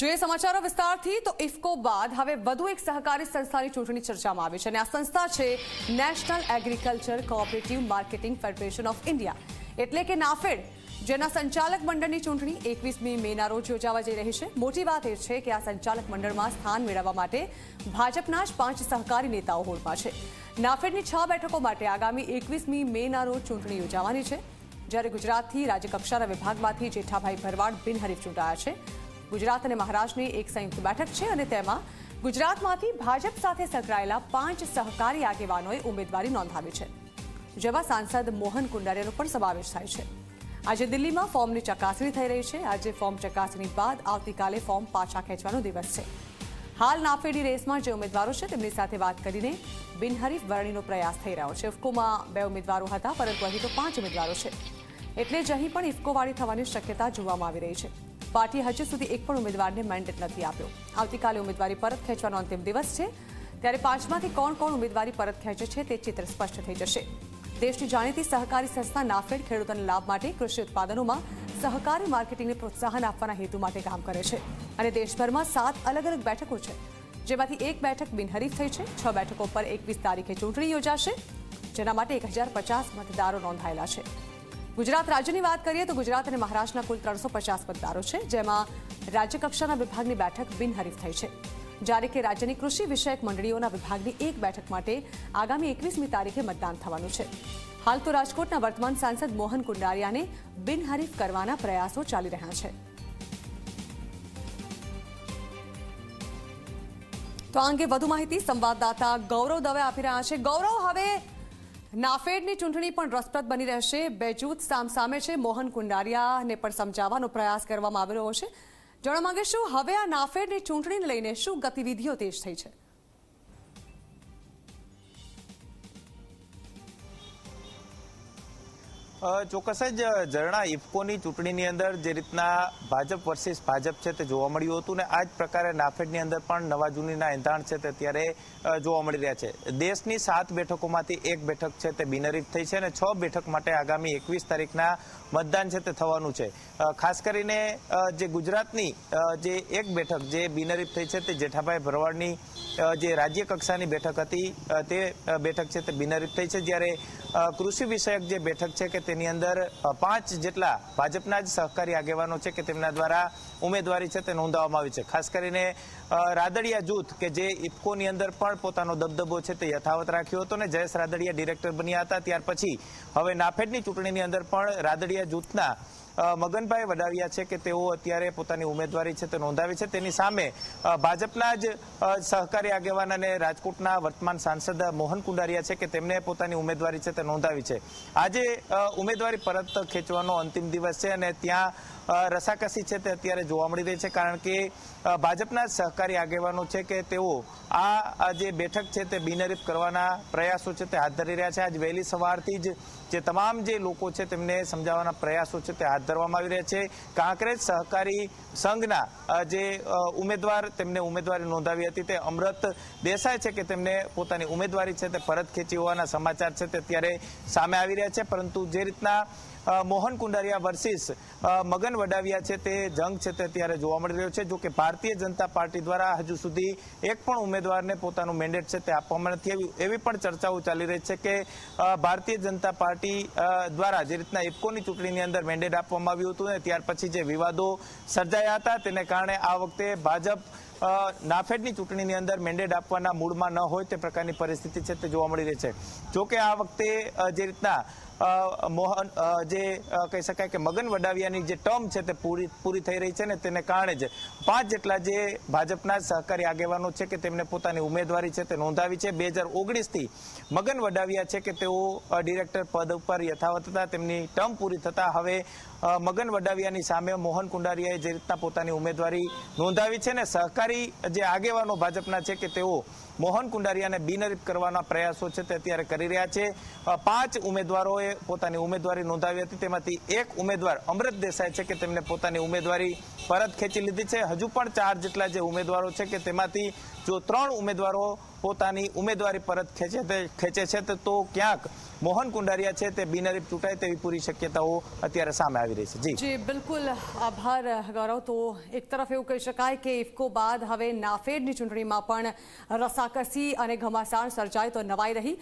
જોઈએ સમાચારો વિસ્તારથી, તો ઇફકો બાદ હવે વધુ એક સહકારી સંસ્થાની ચૂંટણી ચર્ચામાં આવી છે અને આ સંસ્થા છે National Agriculture Cooperative Marketing Federation of India. એટલે કે નાફેડ, જેના સંચાલક મંડળની ચૂંટણી એકવીસમી મેના રોજ યોજાવા જઈ રહી છે. મોટી વાત એ છે કે આ સંચાલક મંડળમાં સ્થાન મેળવવા માટે ભાજપના જ પાંચ સહકારી નેતાઓ હોડમાં છે. નાફેડની છ બેઠકો માટે આગામી એકવીસમી મેના રોજ ચૂંટણી યોજાવાની છે. જ્યારે ગુજરાતથી રાજ્યકક્ષાના વિભાગમાંથી જેઠાભાઈ ભરવાડ બિનહરીફ ચૂંટાયા છે. ગુજરાત અને મહારાષ્ટ્રની એક સંયુક્ત બેઠક છે અને તેમાં ગુજરાતમાંથી ભાજપ સાથે સંકળાયેલા પાંચ સહકારી આગેવાનોએ ઉમેદવારી નોંધાવી છે, જેમાં સાંસદ મોહન કુંડારિયાનો પણ સમાવેશ થાય છે. આજે દિલ્હીમાં ફોર્મની ચકાસણી થઈ રહી છે. આજે ફોર્મ ચકાસણી બાદ આવતીકાલે ફોર્મ પાછા ખેંચવાનો દિવસ છે. હાલ નાફેડી રેસમાં જે ઉમેદવારો છે, તેમની સાથે વાત કરીને બિનહરીફ વરણીનો પ્રયાસ થઈ રહ્યો છે. ઇફકોમાં બે ઉમેદવારો હતા, પરંતુ અહીં તો પાંચ ઉમેદવારો છે. એટલે જ અહીં પણ ઇફકોવાળી થવાની શક્યતા જોવામાં આવી રહી છે. પાર્ટીએ હજુ સુધી એક પણ ઉમેદવારને મેન્ડેટ નથી આપ્યો. આવતીકાલે ઉમેદવારી પરત ખેંચવાનો અંતિમ દિવસ છે. ત્યારે પાંચમાંથી કોણ કોણ ઉમેદવારી પરત ખેંચે છે તે ચિત્ર સ્પષ્ટ થઈ જશે. દેશની જાણીતી સહકારી સંસ્થા નાફેડ ખેડૂતોના લાભ માટે કૃષિ ઉત્પાદનોમાં સહકારી માર્કેટિંગને પ્રોત્સાહન આપવાના હેતુ માટે કામ કરે છે. અને દેશભરમાં સાત અલગ અલગ બેઠકો છે, જેમાંથી એક બેઠક બિનહરીફ થઈ છે. છ બેઠકો પર એકવીસ તારીખે ચૂંટણી યોજાશે, જેના માટે એક મતદારો નોંધાયેલા છે. ગુજરાત રાજ્યની વાત કરીએ તો ગુજરાત અને મહારાષ્ટ્રના કુલ ત્રણસો પચાસ મતદારો છે, જેમાં રાજ્યકક્ષાના વિભાગની બેઠક બિનહરીફ થઈ છે. જ્યારે કે રાજ્યની કૃષિ વિષયક મંડળીઓના વિભાગની એક બેઠક માટે આગામી એકવીસમી તારીખે મતદાન થવાનું છે. હાલ તો રાજકોટના વર્તમાન સાંસદ મોહન કુંડારિયાને બિનહરીફ કરવાના પ્રયાસો ચાલી રહ્યા છે. તો આ અંગે વધુ માહિતી સંવાદદાતા ગૌરવ દવે આપી રહ્યા છે. ગૌરવ, હવે નાફેડની ચૂંટણી પણ રસપ્રદ બની રહેશે. બે જૂથ સામસામે છે. મોહન કુંડારિયાને પણ સમજાવવાનો પ્રયાસ કરવામાં આવી રહ્યો છે. જાણવા માંગે શું હવે આ નાફેડની ચૂંટણીને લઈને શું ગતિવિધિઓ તેજ થઈ છે? ચોક્કસ જ ઝરણા ઇફકોની ચૂંટણીની અંદર જે રીતના ભાજપ વર્સિસ ભાજપ છે તે જોવા મળ્યું હતું ને આ જ પ્રકારે નાફેડની અંદર પણ નવા જૂનીના એંધાણ છે તે અત્યારે જોવા મળી રહ્યા છે. દેશની સાત બેઠકોમાંથી એક બેઠક છે તે બિનરીફ થઈ છે અને છ બેઠક માટે આગામી એકવીસ તારીખના મતદાન છે તે થવાનું છે. ખાસ કરીને જે ગુજરાતની જે એક બેઠક જે બિનરીફ થઈ છે તે જેઠાભાઈ ભરવાડની જે રાજ્ય કક્ષાની બેઠક હતી તે બેઠક છે તે બિનરીફ થઈ છે. જ્યારે કૃષિ વિષયક જે બેઠક છે કે તેની અંદર પાંચ જેટલા ભાજપના જ સહકારી આગેવાનો છે કે તેમના દ્વારા ઉમેદવારી છે તે નોંધાવવામાં આવી છે. ખાસ કરીને રાદડિયા જૂથ કે જે ઇફકોની અંદર પણ પોતાનો દબદબો છે તે યથાવત રાખ્યો હતો ને જયેશ રાદડિયા ડિરેક્ટર બન્યા હતા. ત્યાર પછી હવે નાફેડની ચૂંટણીની અંદર પણ રાદડિયા જૂથના મગનભાઈ વડાવિયા છે કે તેઓ અત્યારે પોતાની ઉમેદવારી છે તે નોંધાવી છે. તેની સામે ભાજપના જ સહકારી આગેવાન અને રાજકોટના વર્તમાન સાંસદ મોહન કુંડારિયા છે કે તેમને પોતાની ઉમેદવારી છે તે નોંધાવી છે. આજે ઉમેદવારી પરત ખેંચવાનો અંતિમ દિવસ છે અને ત્યાં રસાકસી છે તે અત્યારે જોવા મળી રહી છે કારણ કે ભાજપના સહકારી આગેવાનો છે કે તેઓ આ જે બેઠક છે તે બિનહરીફ કરવાના પ્રયાસો છે તે હાથ ધરી રહ્યા છે. આજ વહેલી સવારથી જ જે તમામ જે લોકો છે તેમને સમજાવવાના પ્રયાસો છે તે હાથ ધરવામાં આવી રહ્યા છે. કાંકરેજ સહકારી સંઘના જે ઉમેદવાર તેમને ઉમેદવારી નોંધાવી હતી તે અમૃત દેસાઈ છે કે તેમને પોતાની ઉમેદવારી છે તે પરત ખેંચી હોવાના સમાચાર છે તે અત્યારે સામે આવી રહ્યા છે. પરંતુ જે રીતના મોહન કુંડારિયા વર્સિસ મગન વડાવિયા છે તે જંગ છે તે અત્યારે જોવા મળી રહ્યો છે. જો કે ભારતીય જનતા પાર્ટી દ્વારા હજુ સુધી એક પણ ઉમેદવારને પોતાનું મેન્ડેટ છે તે આપવામાં નથી આવ્યું. એવી પણ ચર્ચાઓ ચાલી રહી છે કે ભારતીય જનતા પાર્ટી દ્વારા જે રીતના ઇફકોની ચૂંટણીની અંદર મેન્ડેટ આપવામાં આવ્યું હતું ને ત્યાર પછી જે વિવાદો સર્જાયા હતા તેને કારણે આ વખતે ભાજપ નાફેડની ચૂંટણીની અંદર મેન્ડેટ આપવાના મૂડમાં ન હોય તે પ્રકારની પરિસ્થિતિ છે તે જોવા મળી રહી છે. જોકે આ વખતે જે રીતના મોહન જે કહી શકાય કે મગન વડાવિયાની જે ટર્મ છે તે પૂરી પૂરી થઈ રહી છે ને તેને કારણે જ પાંચ જેટલા જે ભાજપના સહકારી આગેવાનો છે કે તેમને પોતાની ઉમેદવારી છે તે નોંધાવી છે. બે હજાર ઓગણીસથી મગન વડાવિયા છે કે તેઓ ડિરેક્ટર પદ ઉપર યથાવત હતા, તેમની ટર્મ પૂરી થતાં હવે મગન વડાવિયાની સામે મોહન કુંડારિયાએ જે રીતના પોતાની ઉમેદવારી નોંધાવી છે ને સહકારી જે આગેવાનો ભાજપના છે કે તેઓ મોહન કુંડારિયાને બિનહરીફ કરવાના પ્રયાસો છે તે અત્યારે કરી રહ્યા છે. પાંચ ઉમેદવારોએ પોતાની ઉમેદવારી નોંધાવી હતી. તેમાંથી એક ઉમેદવાર અમૃત દેસાઈ છે કે તેમને પોતાની ઉમેદવારી પરત ખેંચી લીધી છે. હજુ પણ ચાર જેટલા જે ઉમેદવારો છે કે તેમાંથી જો ત્રણ ઉમેદવારો પોતાની ઉમેદવારી પરત ખેંચે તે ખેંચે છે તો ક્યાંક મોહન કુંડારિયા છે તે બિનહરીફ ચૂંટાય તેવી પૂરી શક્યતાઓ અત્યારે સામે આવી રહી છે. જી. જી, બિલકુલ. આભાર, ગૌરવ. તો એક તરફ એવું કહી શકાય કે ઇફકો બાદ હવે નાફેડની ચૂંટણીમાં પણ રસાકસી અને ઘમાસાણ સર્જાય તો નવાઈ રહી.